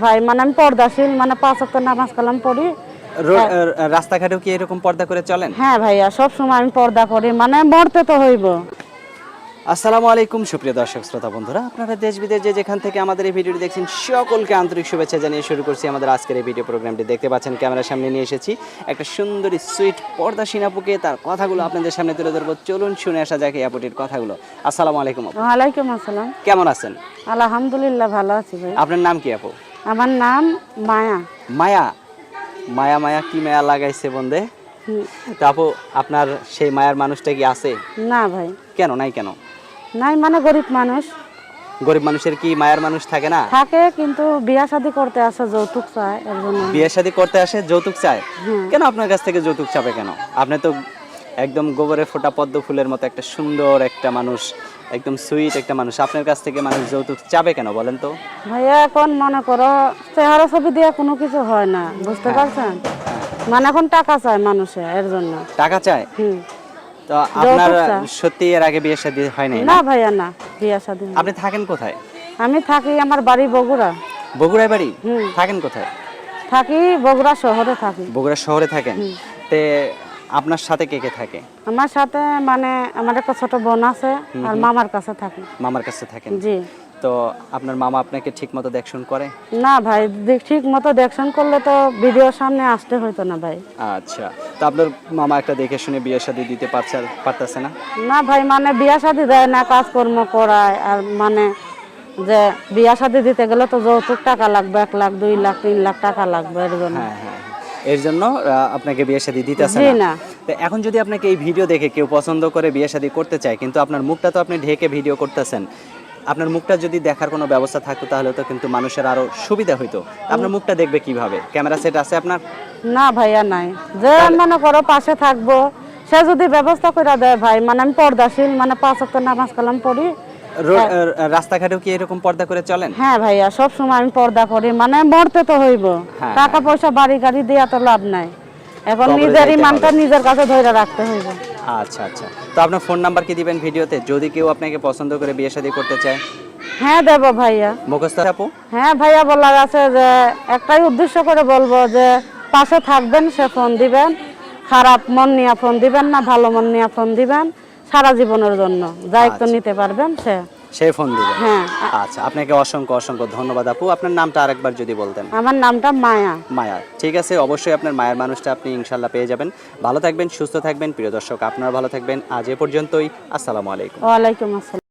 ভাই মানে আমি পর্দাশীল মানে পাঁচ ওয়াক্ত নামাজ কালাম পড়ি। রো- রাস্তাঘাটেও কি এরকম পর্দা করে চলেন? হ্যাঁ ভাইয়া সব সময় আমি পর্দা করি মানে মরতে তো হইব। আসসালামু আলাইকুম সুপ্রিয় দর্শক শ্রোতা বন্ধুরা। আপনারা দেশ বিদেশ যে যেখান থেকে আমাদের এই ভিডিওটি দেখছেন সকলকে আন্তরিক শুভেচ্ছা জানিয়ে শুরু করছি আমাদের আজকের এই ভিডিও প্রোগ্রামটি। দেখতে পাচ্ছেন ক্যামেরার সামনে নিয়ে এসেছি একটা সুন্দরী সুইট পর্দা সিনাপুকে তার কথাগুলো আপনাদের সামনে তুলে ধরবো। চলুন শুনে আসা যাক এই আপুটির কথাগুলো। আসসালামু আলাইকুম ওয়ালাইকুম আসসালাম। কেমন আছেন? আলহামদুলিল্লাহ ভালো আছি ভাই। আপনার নাম কি আপু? আমার নাম মায়া। মায়া? মায়া মায়া কি মায়া লাগাইছে বন্ধে তো আপু আপনার সেই মায়ার মানুষটা কি আছে? না ভাই। কেন নাই কেন? নাই মানে গরিব মানুষ। গরিব মানুষের কি মায়ার মানুষ থাকে না? থাকে কিন্তু বিয়া শাদি করতে আসে যৌতুক চায় এর জন্য। বিয়ে শাদী করতে আসে যৌতুক চায়? কেন আপনার কাছ থেকে যৌতুক চাবে কেন? আপনি তো একদম গোবরে ফোটা পদ্ম ফুলের মতো একটা সুন্দর একটা মানুষ। একদম সুইট একটা মানুষ। আপনার কাছ থেকে মানুষ যৌতুক চাবে কেন বলেন তো? ভাইয়া এখন মনে করো চেহারা ছবি দিয়ে কোনো কিছু হয় না বুঝতে পারছেন? মানে এখন টাকা চায় মানুষে এর জন্য। টাকা চায়? হুম। তো আপনার সত্যি এর আগে বিয়ে শাদী হয় নাই না? ভাইয়া না বিয়া শাদি। আপনি থাকেন কোথায়? আমি থাকি আমার বাড়ি বগুড়া। বগুড়ায় বাড়ি? থাকেন কোথায়? থাকি বগুড়া শহরে থাকি। বগুড়া শহরে থাকেন। তে আপনার সাথে কে কে থাকে? আমার সাথে মানে আমার একটা ছোট বোন আছে আর মামার কাছে থাকি। মামার কাছে থাকেন। জি। তো আপনার মামা আপনাকে ঠিক মতো দেখশন করে? না ভাই ঠিক মতো দেখশন করলে তো ভিডিওর সামনে আসতে হইতো না ভাই। আচ্ছা। তো আপনার মামা একটা দেখে শুনে বিয়ে শাদী দিতে পারছে পারতেছে না? না ভাই মানে বিয়ে শাদি দেয় না কাজকর্ম করায় আর মানে যে বিয়ে শাদি দিতে গেলে তো যৌতুক টাকা লাগবে এক লাখ দুই লাখ তিন লাখ টাকা লাগবে এর জন্য। হ্যাঁ হ্যাঁ হ্যাঁ। এর জন্য আপনাকে বিয়ে শাদী দিতেছে না। তো এখন যদি আপনাকে এই ভিডিও দেখে কেউ পছন্দ করে বিয়ে শাদী করতে চায় কিন্তু আপনার মুখটা তো আপনি ঢেকে ভিডিও করতেছেন আপনার মুখটা যদি দেখার কোনো ব্যবস্থা থাকতো তাহলে তো কিন্তু মানুষের আরও সুবিধা হইতো। আপনার মুখটা দেখবে কীভাবে? ক্যামেরা সেট আছে আপনার? না ভাইয়া নাই। যে মনে করো পাশে থাকব সে যদি ব্যবস্থা করে দেয় ভাই মানে আমি পর্দাশীল মানে পাঁচ নামাজ কালাম পড়ি রাস্তাঘাটেও কি এরকম পর্দা করে চলেন? হ্যাঁ ভাইয়া সব সময় আমি পর্দা করি। মানে মরতে তো হইব। হ্যাঁ, টাকা পয়সা বাড়ি গাড়ি দেওয়া তো লাভ নাই। এখন নিজের ইমানটা নিজের কাছে ধরে রাখতে হইব। আচ্ছা আচ্ছা। তো আপনার ফোন নাম্বার কি দিবেন ভিডিওতে? যদি কেউ আপনাকে পছন্দ করে বিয়ে শাদী করতে চায়। হ্যাঁ দেব ভাইয়া। মুখস্থ আপু? হ্যাঁ ভাইয়া বলার আছে যে একটাই উদ্দেশ্য করে বলব যে পাশে থাকবেন সে ফোন দিবেন। খারাপ মন নিয়ে ফোন দিবেন না ভালো মন নিয়ে ফোন দিবেন। সারা জীবনের জন্য। দায়িত্ব নিতে পারবেন সে। সে ফোন দিবে। হ্যাঁ। আচ্ছা আপনাকে অসংখ্য অসংখ্য ধন্যবাদ আপু। আপনার নামটা আরেকবার যদি বলতেন। আমার নামটা মায়া। মায়া। ঠিক আছে অবশ্যই আপনার মায়ের মানুষটা আপনি ইনশাল্লাহ পেয়ে যাবেন। ভালো থাকবেন সুস্থ থাকবেন। প্রিয় দর্শক আপনারা ভালো থাকবেন। আজ এ পর্যন্তই। আসসালামু আলাইকুম। ওয়ালাইকুম আসসালাম।